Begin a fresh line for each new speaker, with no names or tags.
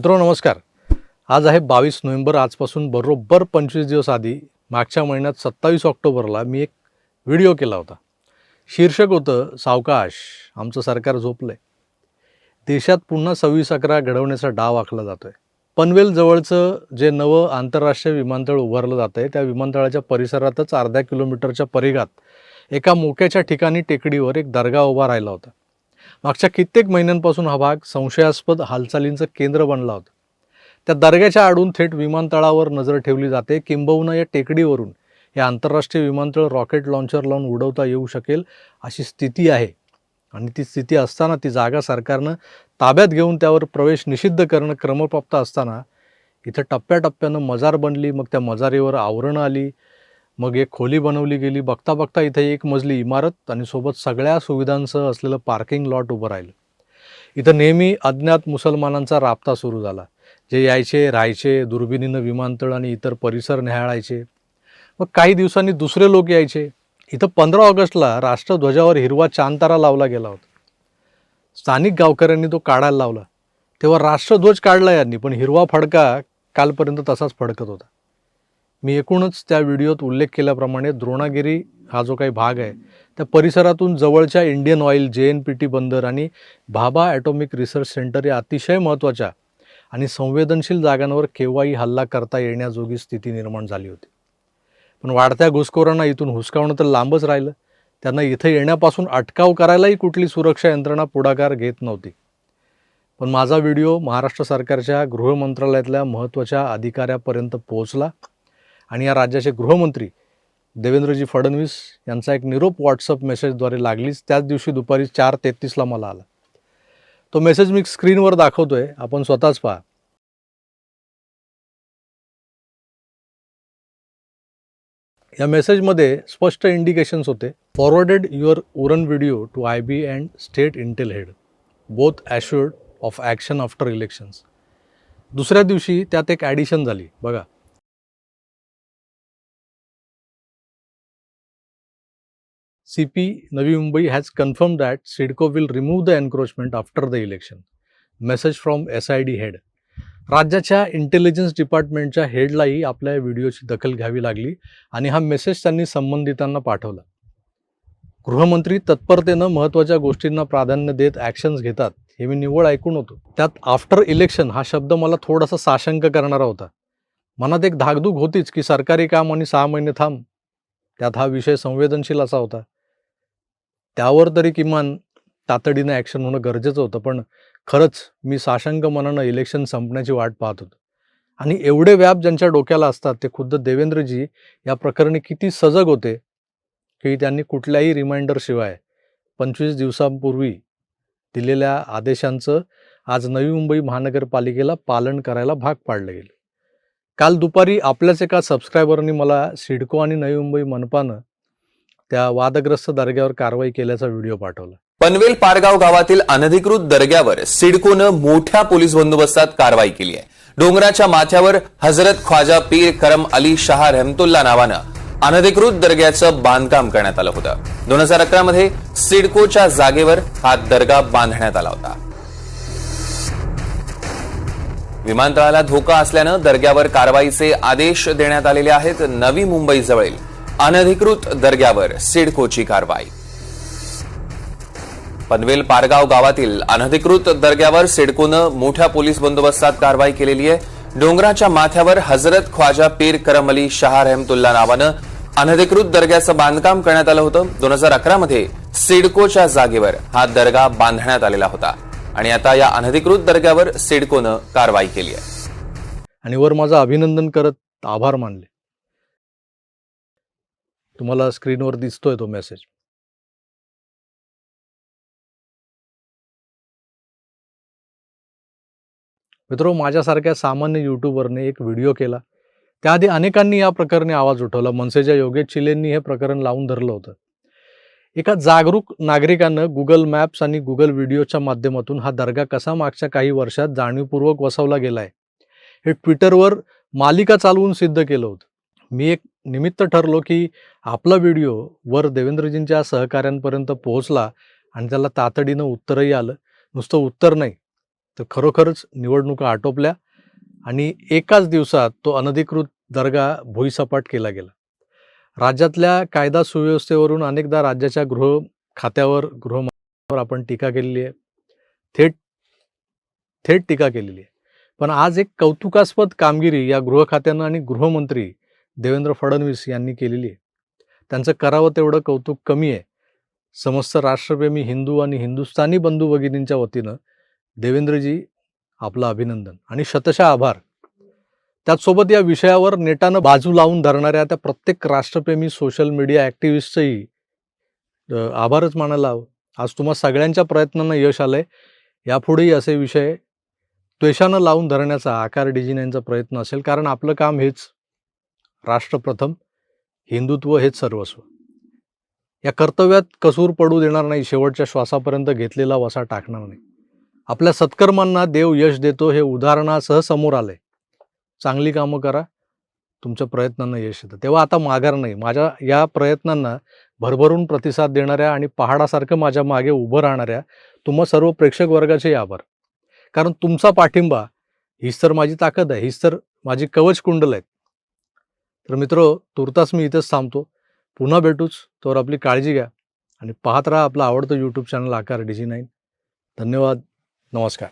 मित्रो नमस्कार. आज आहे बावीस नोव्हेंबर आजपासून बरोबर पंचवीस दिवस आधी मागच्या महिन्यात सत्तावीस ऑक्टोबरला मी एक व्हिडिओ केला होता. शीर्षक होतं सावकाश आमचं सरकार झोपलंय. देशात पुन्हा सव्वीस अकरा घडवण्याचा डाव आखला जातो आहे पनवेल जवळचं जे नवं आंतरराष्ट्रीय विमानतळ उभारलं जातं आहे त्या विमानतळाच्या परिसरातच अर्ध्या किलोमीटरच्या परिघात एका मोक्याच्या ठिकाणी टेकडीवर एक दर्गा उभा राहिला होता. मागच्या कित्येक महिन्यांपासून हा भाग संशयास्पद हालचालींचं केंद्र बनला होता. त्या दर्ग्याच्या आडून थेट विमानतळावर नजर ठेवली जाते. किंबहुना या टेकडीवरून हे आंतरराष्ट्रीय विमानतळ रॉकेट लॉन्चर लावून उडवता येऊ शकेल अशी स्थिती आहे. आणि ती स्थिती असताना ती जागा सरकारनं ताब्यात घेऊन त्यावर प्रवेश निषिद्ध करणं क्रमप्राप्त असताना इथं टप्प्याटप्प्यानं मजार बनली. मग त्या मजारीवर आवरणं आली. मग एक खोली बनवली गेली. बघता बघता इथे एक मजली इमारत आणि सोबत सगळ्या सुविधांसह असलेलं पार्किंग लॉट उभं राहिलं. इथं नेहमी अज्ञात मुसलमानांचा राबता सुरू झाला. जे यायचे राहायचे दुर्बिणीनं विमानतळ आणि इतर परिसर न्याहाळायचे. मग काही दिवसांनी दुसरे लोक यायचे. इथं पंधरा ऑगस्टला राष्ट्रध्वजावर हिरवा चांतारा लावला गेला होता. स्थानिक गावकऱ्यांनी तो काढायला लावला. तेव्हा राष्ट्रध्वज काढला यांनी पण हिरवा फडका कालपर्यंत तसाच फडकत होता. मी एकूणच त्या व्हिडिओत उल्लेख केल्याप्रमाणे द्रोणागिरी हा जो काही भाग आहे त्या परिसरातून जवळच्या Indian oil J N P T बंदर आणि भाभा ॲटॉमिक रिसर्च सेंटर या अतिशय महत्त्वाच्या आणि संवेदनशील जागांवर केव्हाही हल्ला करता येण्याजोगी स्थिती निर्माण झाली होती. पण वाढत्या घुसखोरांना इथून हुसकावणं तर लांबच राहिलं. त्यांना इथं येण्यापासून अटकाव करायलाही कुठली सुरक्षा यंत्रणा पुढाकार घेत नव्हती. पण माझा व्हिडिओ महाराष्ट्र सरकारच्या गृहमंत्रालयातल्या महत्त्वाच्या अधिकाऱ्यापर्यंत पोहोचला. आणि या राज्याचे गृहमंत्री देवेंद्रजी फडणवीस यांचा एक निरोप व्हॉट्सअप मेसेजद्वारे लागलीच. त्याच दिवशी दुपारी चार तेहतीसला मला आला. तो मेसेज मी स्क्रीनवर दाखवतोय. आपण स्वतःच पहा. या मेसेजमध्ये स्पष्ट इंडिकेशन्स होते. Forwarded your Uran video to I B and state intel head both assured of action after elections दुसऱ्या दिवशी त्यात एक ॲडिशन झाली. बघा. CP Navi Mumbai has confirmed that SIDCO will remove the encroachment after the election. Message from SID head. राज्याच्या intelligence डिपार्टमेंटच्या हेडलाही आपल्या व्हिडिओची दखल घ्यावी लागली आणि हा मेसेज त्यांनी संबंधितांना पाठवला. गृहमंत्री तत्परतेनं महत्त्वाच्या गोष्टींना प्राधान्य देत ॲक्शन्स घेतात हे मी निव्वळ ऐकून होतो. त्यात आफ्टर इलेक्शन हा शब्द मला थोडासा साशंक करणारा होता. मनात एक धाकधूक होतीच की सरकारी काम आणि सहा महिने थांब. त्यात हा विषय संवेदनशील असा होता. त्यावर तरी किमान तातडीनं ॲक्शन होणं गरजेचं होतं पण खरंच मी साशंक मनानं इलेक्शन संपण्याची वाट पाहत होतो. आणि एवढे व्याप ज्यांच्या डोक्याला असतात ते खुद्द देवेंद्रजी या प्रकरणी किती सजग होते की त्यांनी कुठल्याही रिमाइंडरशिवाय पंचवीस दिवसांपूर्वी दिलेल्या आदेशांचं आज नवी मुंबई महानगरपालिकेला पालन करायला भाग पाडलं गेलं. काल दुपारी आपल्याच एका सबस्क्रायबरनी मला सिडको आणि नवी मुंबई मनपानं त्या वादग्रस्त दर्ग्यावर कारवाई केल्याचा व्हिडिओ पाठवला.
पनवेल पारगाव गावातील अनधिकृत दर्ग्यावर सिडकोनं मोठ्या पोलीस बंदोबस्तात कारवाई केली आहे. डोंगराच्या माथ्यावर हजरत ख्वाजा पीर करम अली शाह रहमतुल्ला नावानं अनधिकृत दर्ग्याचं बांधकाम करण्यात आलं होतं. दोन हजार अकरा मध्ये सिडकोच्या जागेवर हा दर्गा बांधण्यात आला होता. विमानतळाला धोका असल्यानं दर्ग्यावर कारवाईचे आदेश देण्यात आलेले आहेत नवी मुंबई जवळील. अनधिकृत दर्ग्यावर सिडकोची कारवाई. पनवेल पारगाव गावातील अनधिकृत दर्ग्यावर सिडकोनं मोठ्या पोलीस बंदोबस्तात कारवाई केलेली आहे. डोंगराच्या माथ्यावर हजरत ख्वाजा पीर करम अली शाह रहमतुल्ला नावानं अनधिकृत दर्ग्याचं बांधकाम करण्यात आलं होतं. दोन हजार अकरा मध्ये सिडकोच्या जागेवर हा दर्गा बांधण्यात आलेला होता. आणि आता या अनधिकृत दर्ग्यावर सिडकोनं कारवाई केली आहे.
आणि वर माझं अभिनंदन करत आभार मानले. तुम्हाला स्क्रीनवर दिसतोय तो मेसेज. मित्रो माझ्यासारख्या सामान्य यूट्यूबरने एक व्हिडिओ केला. त्याआधी अनेकांनी या प्रकरणी आवाज उठवला. मनसेच्या योगेश चिलेंनी हे प्रकरण लावून धरलं होतं. एका जागरूक नागरिकानं गुगल मॅप्स आणि गुगल व्हिडिओच्या माध्यमातून हा दर्गा कसा मागच्या काही वर्षात जाणीवपूर्वक वसवला गेलाय हे ट्विटरवर मालिका चालवून सिद्ध केलं होतं. मी एक निमित्त ठरलो की आपला व्हिडिओ वर देवेंद्रजींच्या सहकाऱ्यांपर्यंत पोहोचला आणि त्याला तातडीनं उत्तरही आलं. नुसतं उत्तर नाही तर खरोखरच निवडणुका आटोपल्या आणि एकाच दिवसात तो अनधिकृत दर्गा भुईसपाट केला गेला. राज्यातल्या कायदा सुव्यवस्थेवरून अनेकदा राज्याच्या गृह खात्यावर गृहमंत्र्यावर आपण टीका केलेली आहे. थेट थेट टीका केलेली आहे. पण आज एक कौतुकास्पद कामगिरी या गृह खात्यानं आणि गृहमंत्री देवेंद्र फडणवीस यांनी केलेली आहे. त्यांचं करावं तेवढं कौतुक कमी आहे. समस्त राष्ट्रप्रेमी हिंदू आणि हिंदुस्थानी बंधू भगिनींच्या वतीनं देवेंद्रजी आपलं अभिनंदन आणि शतशः आभार. त्याचसोबत या विषयावर नेटानं बाजू लावून धरणाऱ्या त्या प्रत्येक राष्ट्रप्रेमी सोशल मीडिया ॲक्टिव्हिस्टचंही आभारच मानायला हवं. आज तुम्हा सगळ्यांच्या प्रयत्नांना यश आलं आहे यापुढेही असे विषय त्वेषानं लावून धरण्याचा आकार डिजिनेचा प्रयत्न असेल. कारण आपलं काम हेच राष्ट्रप्रथम हिंदुत्व हेच सर्वस्व. या कर्तव्यात कसूर पडू देणार नाही शेवटच्या श्वासापर्यंत घेतलेला वसा टाकणार नाही. आपल्या सत्कर्मांना देव यश देतो हे उदाहरणासह समोर आलंय. चांगली कामं करा तुमच्या प्रयत्नांना यश येतं. तेव्हा आता माघार नाही. माझ्या या प्रयत्नांना भरभरून प्रतिसाद देणाऱ्या आणि पहाडासारखं माझ्या मागे उभं राहणाऱ्या तुम्हा सर्व प्रेक्षक वर्गाचे आभार. कारण तुमचा पाठिंबा हीच तर माझी ताकद आहे. हीच तर माझी कवच कुंडल आहेत. तर मित्र तुर्तास मी इथंच थांबतो. पुन्हा भेटूच. तर आपली काळजी घ्या. आणि पाहत राहा आपलं आवडतं YouTube channel Aakar digi nine धन्यवाद. नमस्कार.